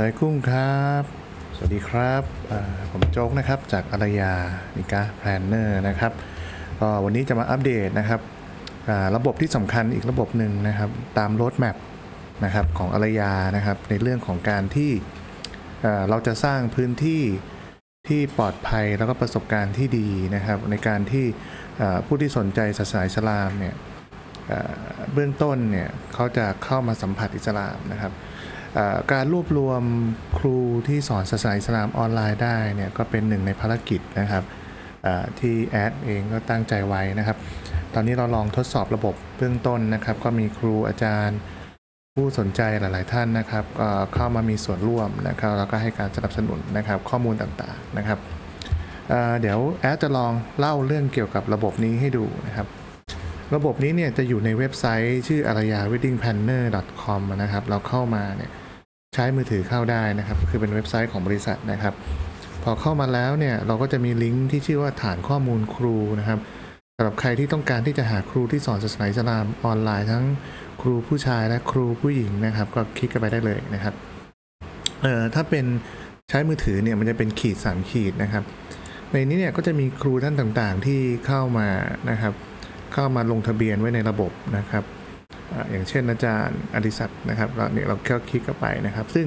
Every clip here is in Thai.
สายกุ้งครับ สวัสดีครับผมโจ๊กนะครับจากอารยานิกาแพลนเนอร์นะครับก็วันนี้จะมาอัปเดตนะครับระบบที่สำคัญอีกระบบหนึ่งนะครับ ตามโรดแมพนะครับของอารยานะครับในเรื่องของการที่เราจะสร้างพื้นที่ที่ปลอดภัยแล้วก็ประสบการณ์ที่ดีนะครับ ในการที่ผู้ที่สนใจศาสนาอิสลามเนี่ยเบื้องต้นเนี่ยเขาจะเข้ามาสัมผัสอิสลามนะครับ การรวบรวมครูที่สอนศาสนาอิสลามออนไลน์ได้เนี่ยก็เป็นหนึ่งในภารกิจนะครับที่แอดเองก็ตั้งใจไว้นะครับ ตอนนี้เราลองทดสอบระบบเบื้องต้นนะครับ ก็มีครูอาจารย์ ผู้สนใจหลาย ๆ ท่านนะครับเข้ามามีส่วนร่วมนะครับ แล้วก็ให้การสนับสนุนนะครับ ข้อมูลต่างๆนะครับเเดี๋ยวแอดจะลองเล่าเรื่องเกี่ยวกับระบบนี้ให้ดูนะครับ ระบบนี้เนี่ยจะอยู่ในเว็บไซต์ชื่ออารยา wedding planner com นะครับ เราเข้ามาเนี่ย ใช้มือถือเข้าได้นะครับคือเป็นเว็บไซต์ของบริษัทนะครับ พอเข้ามาแล้วเนี่ยเราก็จะมีลิงก์ที่ชื่อว่าฐานข้อมูลครูนะครับสำหรับใครที่ต้องการที่จะหาครูที่สอนศาสนาอิสลามออนไลน์ทั้งครูผู้ชายและครูผู้หญิงนะครับ ก็คลิกกันไปได้เลยนะครับเอ่อถ้าเป็นใช้มือถือเนี่ยมันจะเป็นขีด 3 ขีดนะครับ ในนี้เนี่ยก็จะมีครูท่านต่างๆที่เข้ามานะครับ เข้ามาลงทะเบียนไว้ในระบบนะครับ อย่างเช่นอาจารย์อดิศักดิ์นะครับเราเนี่ยเราแค่คลิกเข้าไปนะครับ ซึ่ง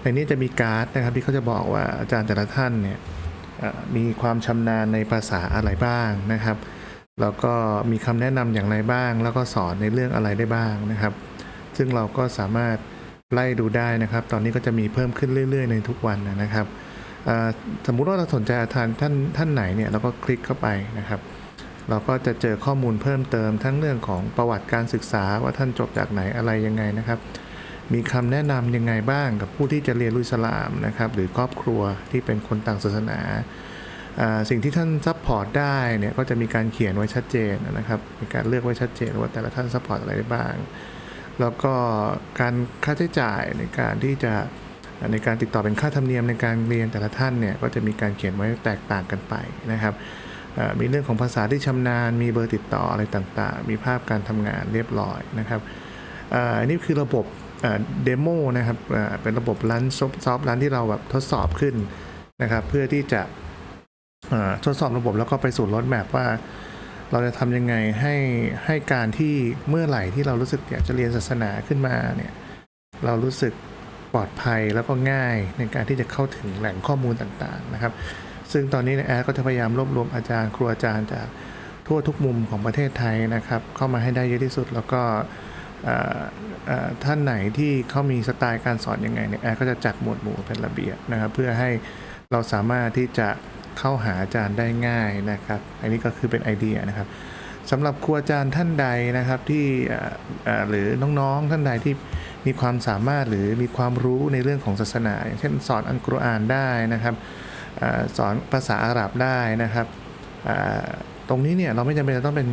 ในนี้จะมีการ์ดนะครับที่เขาจะบอกว่าอาจารย์แต่ละท่านเนี่ยมีความชำนาญในภาษาอะไรบ้างนะครับ แล้วก็มีคำแนะนำอย่างไรบ้าง แล้วก็สอนในเรื่องอะไรได้บ้างนะครับ ซึ่งเราก็สามารถไล่ดูได้นะครับ ตอนนี้ก็จะมีเพิ่มขึ้นเรื่อย ๆ ในทุกวันนะครับสมมุติว่าเราสนใจอาจารย์ท่านท่านไหนเนี่ยเราก็คลิกเข้าไปนะครับ เราก็จะเจอข้อมูลเพิ่มเติมทั้งเรื่องของประวัติการศึกษาว่าท่านจบจากไหนอะไรยังไงนะครับ มีคำแนะนำยังไงบ้างกับผู้ที่จะเรียนรู้สลามนะครับ หรือครอบครัวที่เป็นคนต่างศาสนา สิ่งที่ท่านซัพพอร์ตได้เนี่ยก็จะมีการเขียนไว้ชัดเจนนะครับ มีการเลือกไว้ชัดเจนว่าแต่ละท่านซัพพอร์ตอะไรได้บ้าง แล้วก็การค่าใช้จ่ายในการที่จะในการติดต่อเป็นค่าธรรมเนียมในการเรียนแต่ละท่านเนี่ยก็จะมีการเขียนไว้แตกต่างกันไปนะครับ มีเรื่องของภาษาที่ชำนาญ มีเบอร์ติดต่ออะไรต่างๆ มีภาพการทำงานเรียบร้อยนะครับอันนี้คือระบบเดโมนะครับเป็นระบบรันซอฟต์รันที่เราแบบทดสอบขึ้นนะครับ เพื่อที่จะทดสอบระบบแล้วก็ไปสู่รถแมพว่า เราจะทำยังไงให้ให้การที่เมื่อไหร่ที่เรารู้สึกอยากจะเรียนศาสนาขึ้นมาเนี่ยเรารู้สึกปลอดภัยแล้วก็ง่ายในการที่จะเข้าถึงแหล่งข้อมูลต่างๆนะครับ ซึ่งตอนนี้นแอดก็จะพยายามรวบรวมอาจารย์ครูอาจารย์จากทั่วทุกมุมของประเทศไทยนะครับ เข้ามาให้ได้เยอะที่สุด แล้วก็ท่านไหนที่เขามีสไตล์การสอนยังไงเนี่ยแอดก็จะจัดหมวดหมู่เป็นระเบียบนะครับ เพื่อให้เราสามารถที่จะเข้าหาอาจารย์ได้ง่ายนะครับ อันนี้ก็คือเป็นไอเดียนะครับสำหรับครูอาจารย์ท่านใดนะครับที่หรือน้องๆท่านใดที่มีความสามารถหรือมีความรู้ในเรื่องของศาสนา อย่างเช่นสอนอัลกุรอานได้นะครับ สอนภาษาอาหรับได้นะครับตรงนี้เนี่ยเราไม่จำเป็นจะต้องเป็น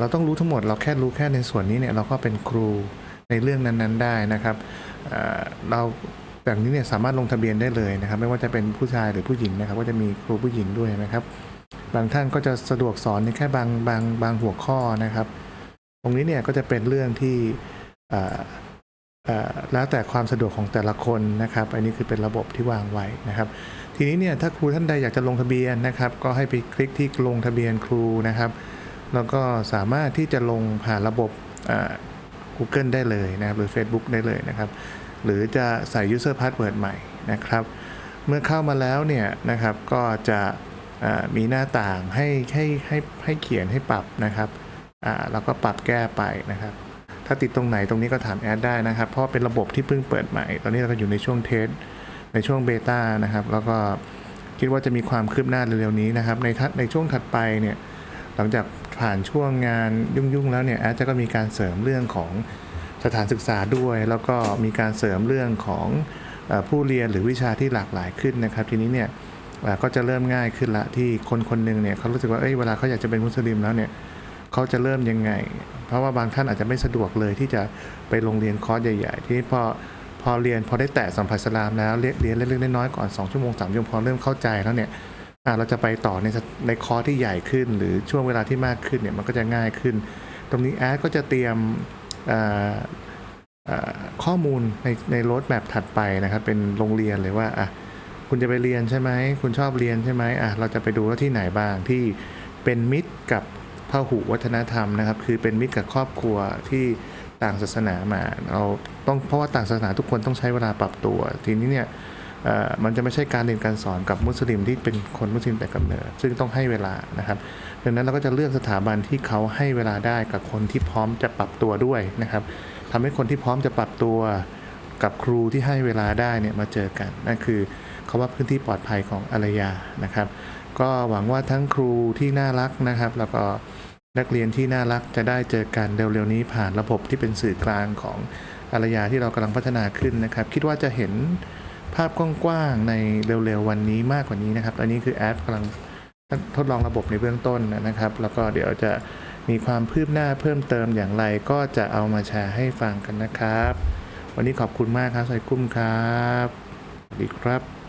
เราต้องรู้ทั้งหมดเราแค่รู้แค่ในส่วนนี้เนี่ยเราก็เป็นครูในเรื่องนั้นๆได้นะครับอ่าเราแบบนี้เนี่ยสามารถลงทะเบียนได้เลยนะครับ ไม่ว่าจะเป็นผู้ชายหรือผู้หญิงนะครับ ก็จะมีครูผู้หญิงด้วยนะครับ บางท่านก็จะสะดวกสอนในแค่บางบางบางหัวข้อนะครับ ตรงนี้เนี่ยก็จะเป็นเรื่องที่แล้วแต่ความสะดวกของแต่ละคนนะครับ อันนี้คือเป็นระบบที่วางไว้นะครับ ทีนี้เนี่ยถ้าครูท่านใดอยากจะลงทะเบียนนะครับ ก็ให้ไปคลิกที่ลงทะเบียนครูนะครับ แล้วก็สามารถที่จะลงผ่านระบบอ่า Google ได้เลยนะครับ หรือ Facebook ได้เลยนะครับ หรือจะใส่ User Password ใหม่นะครับ เมื่อเข้ามาแล้วเนี่ยนะครับก็จะอ่ามีหน้าต่างให้ให้ให้ให้เขียนให้ปรับนะครับอ่าแล้วก็ปรับแก้ไปนะครับ ถ้าติดตรงไหนตรงนี้ก็ถามแอดได้นะครับ เพราะเป็นระบบที่เพิ่งเปิดใหม่ ตอนนี้เราก็อยู่ในช่วงเทส ในช่วงเบต้านะครับ แล้วก็คิดว่าจะมีความคืบหน้าเร็วๆนี้นะครับ ในทัดในช่วงถัดไปเนี่ยหลังจากผ่านช่วงงานยุ่งๆแล้วเนี่ยแอดจะก็มีการเสริมเรื่องของสถานศึกษาด้วย แล้วก็มีการเสริมเรื่องของอผู้เรียนหรือวิชาที่หลากหลายขึ้นนะครับ ทีนี้เนี่ยก็จะเริ่มง่ายขึ้นละที่คนคนหนึ่งเนี่ยเขารู้สึกว่าเอ้ยเวลาเขาอยากจะเป็นมุสลิมแล้วเนี่ยเขาจะเริ่มยังไง เพราะว่าบางท่านอาจจะไม่สะดวกเลยที่จะไปโรงเรียนคอร์สใหญ่ ๆ ที่พอ พอเรียนพอได้แตะสัมผัสสลามแล้วเรียนเล็กๆน้อยๆก่อน2ชั่วโมง3ชั่วโมงพอเริ่มเข้าใจแล้วเนี่ยเราจะไปต่อในในคอร์สที่ใหญ่ขึ้น หรือช่วงเวลาที่มากขึ้นเนี่ยมันก็จะง่ายขึ้น ตรงนี้แอดก็จะเตรียมข้อมูลในในรถแมพถัดไปนะครับเป็นโรงเรียนเลยว่าอะคุณจะไปเรียนใช่ไหมคุณชอบเรียนใช่ไหมอะเราจะไปดูว่าที่ไหนบ้างที่เป็นมิตรกับพหุวัฒนธรรมนะครับ คือเป็นมิตรกับครอบครัวที่ ต่างศาสนามาเราต้องเพราะว่าต่างศาสนาทุกคนต้องใช้เวลาปรับตัว ทีนี้เนี่ยเอ่อมันจะไม่ใช่การเรียนการสอนกับมุสลิมที่เป็นคนมุสลิมแต่กำเนิด ซึ่งต้องให้เวลานะครับ ดังนั้นเราก็จะเลือกสถาบันที่เขาให้เวลาได้กับคนที่พร้อมจะปรับตัวด้วยนะครับทำให้คนที่พร้อมจะปรับตัวกับครูที่ให้เวลาได้เนี่ยมาเจอกันนั่นคือคาว่าพื้นที่ปลอดภัยของอารยานะครับ ก็หวังว่าทั้งครูที่น่ารักนะครับ แล้วก็ นักเรียนที่น่ารักจะได้เจอกันเร็วๆนี้ผ่านระบบที่เป็นสื่อกลางของอารยาที่เรากำลังพัฒนาขึ้นนะครับ คิดว่าจะเห็นภาพกว้างๆในเร็วๆวันนี้มากกว่านี้นะครับ อันนี้คือแอปกำลังทดลองระบบในเบื้องต้นนะครับ แล้วก็เดี๋ยวจะมีความคืบหน้าเพิ่มเติมอย่างไรก็จะเอามาแชร์ให้ฟังกันนะครับ วันนี้ขอบคุณมากครับใส่กุ้มครับสวัสดีครับ